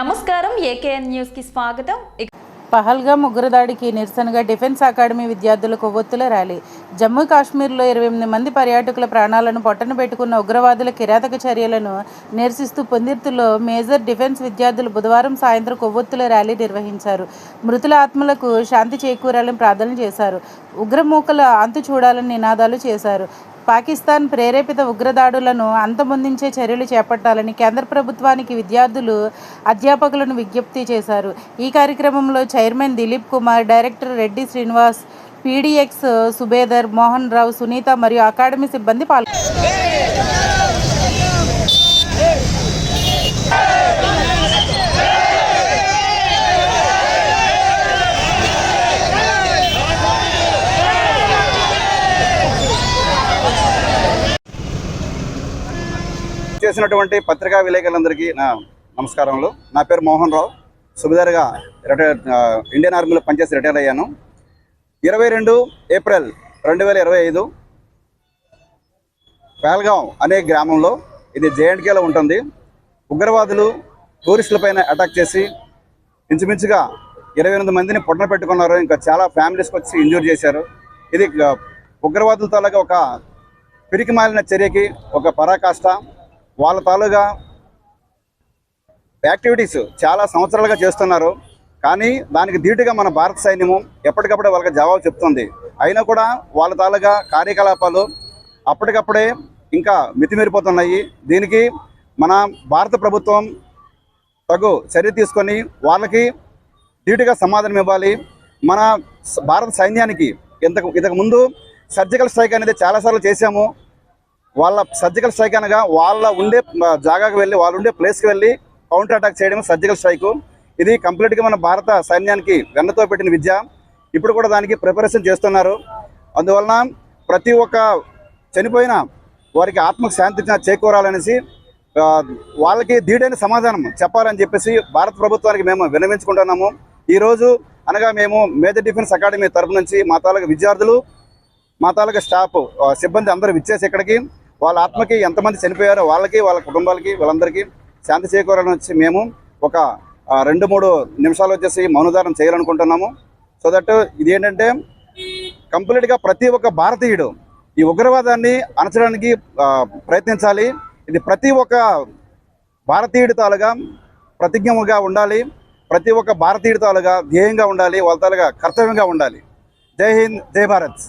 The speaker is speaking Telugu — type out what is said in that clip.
నమస్కారం ఏకేఎన్ న్యూస్కి స్వాగతం. పహల్గా పహల్గామ్ ఉగ్రదాడికి నిరసనగా డిఫెన్స్ అకాడమీ విద్యార్థుల కొవ్వొత్తుల ర్యాలీ. జమ్మూ కాశ్మీర్లో ఇరవై ఎనిమిది మంది పర్యాటకుల ప్రాణాలను పొట్టన పెట్టుకున్న ఉగ్రవాదుల కిరాతక చర్యలను నిరసిస్తూ పొందిర్తులో మేజర్ డిఫెన్స్ విద్యార్థులు బుధవారం సాయంత్రం కొవ్వొత్తుల ర్యాలీ నిర్వహించారు. మృతుల ఆత్మలకు శాంతి చేకూరాలని ప్రార్థన చేశారు. ఉగ్రమూకల అంతు చూడాలని నినాదాలు చేశారు. పాకిస్తాన్ ప్రేరేపిత ఉగ్రదాడులను అంతమొందించే చర్యలు చేపట్టాలని కేంద్ర ప్రభుత్వానికి విద్యార్థులు అధ్యాపకులను విజ్ఞప్తి చేశారు. ఈ కార్యక్రమంలో చైర్మన్ దిలీప్ కుమార్ డైరెక్టర్ రెడ్డి శ్రీనివాస్ పీడీఎక్స్ సుబేదర్ మోహన్ రావు సునీత మరియు అకాడమీ సిబ్బంది పాల్గొన్నారు. చేసినటువంటి పత్రికా విలేకరులందరికీ నా నమస్కారములు. నా పేరు మోహన్ రావు. సుబిదార్గా రిటైర్ ఇండియన్ ఆర్మీలో పనిచేసి రిటైర్ అయ్యాను. ఇరవై రెండు ఏప్రిల్ రెండు వేల ఇరవై ఐదు పేల్గాం అనే గ్రామంలో ఇది జేఎండ్కేలో ఉంటుంది. ఉగ్రవాదులు టూరిస్టులపైన అటాక్ చేసి ఇంచుమించుగా ఇరవై ఎనిమిది మందిని పొట్టన పెట్టుకున్నారు. ఇంకా చాలా ఫ్యామిలీస్కి వచ్చి ఇంజూర్ చేశారు. ఇది ఉగ్రవాదుల తాలూకా ఒక పిరికి మాలిన చర్యకి ఒక పరాకాష్ట. వాళ్ళ తాలూగా యాక్టివిటీస్ చాలా సంవత్సరాలుగా చేస్తున్నారు. కానీ దానికి ధీటుగా మన భారత సైన్యము ఎప్పటికప్పుడే వాళ్ళకి జవాబు చెప్తుంది. అయినా కూడా వాళ్ళ తాలూగా కార్యకలాపాలు అప్పటికప్పుడే ఇంకా మితిమీరిపోతున్నాయి. దీనికి మన భారత ప్రభుత్వం తగు చర్య తీసుకొని వాళ్ళకి ధీటుగా సమాధానం ఇవ్వాలి. మన భారత సైన్యానికి ఇంతకు ఇంతకు ముందు సర్జికల్ స్ట్రైక్ అనేది చాలాసార్లు చేశాము. వాళ్ళ సర్జికల్ స్ట్రైక్ అనగా వాళ్ళ ఉండే జాగాకు వెళ్ళి వాళ్ళు ఉండే ప్లేస్కి వెళ్ళి కౌంటర్ అటాక్ చేయడం సర్జికల్ స్ట్రైక్ ఇది కంప్లీట్గా మన భారత సైన్యానికి వెన్నతో పెట్టిన విద్య. ఇప్పుడు కూడా దానికి ప్రిపరేషన్ చేస్తున్నారు. అందువలన ప్రతి ఒక్క చనిపోయిన వారికి ఆత్మకు శాంతి చేకూరాలనేసి వాళ్ళకి దీడైన సమాధానం చెప్పాలని చెప్పేసి భారత ప్రభుత్వానికి మేము విన్నవించుకుంటున్నాము. ఈరోజు అనగా మేము మేజర్ డిఫెన్స్ అకాడమీ తరపు నుంచి మా తాలూకా విద్యార్థులు మా తాలూకా స్టాఫ్ సిబ్బంది అందరూ విచ్చేసి ఇక్కడికి వాళ్ళ ఆత్మకి ఎంతమంది చనిపోయారో వాళ్ళకి వాళ్ళ కుటుంబాలకి వాళ్ళందరికీ శాంతి చేకూరాలని వచ్చి మేము ఒక రెండు మూడు నిమిషాలు వచ్చేసి మౌనదానం చేయాలనుకుంటున్నాము. సో దట్ ఇది ఏంటంటే కంప్లీట్గా ప్రతి ఒక్క భారతీయుడు ఈ ఉగ్రవాదాన్ని అణచడానికి ప్రయత్నించాలి. ఇది ప్రతి ఒక్క భారతీయుడి తాలుగా ప్రతిజ్ఞముగా ఉండాలి. ప్రతి ఒక్క భారతీయుడి తాలుగా ధ్యేయంగా ఉండాలి. వాళ్ళ తాలుగా కర్తవ్యంగా ఉండాలి. జై హింద్ జై భారత్.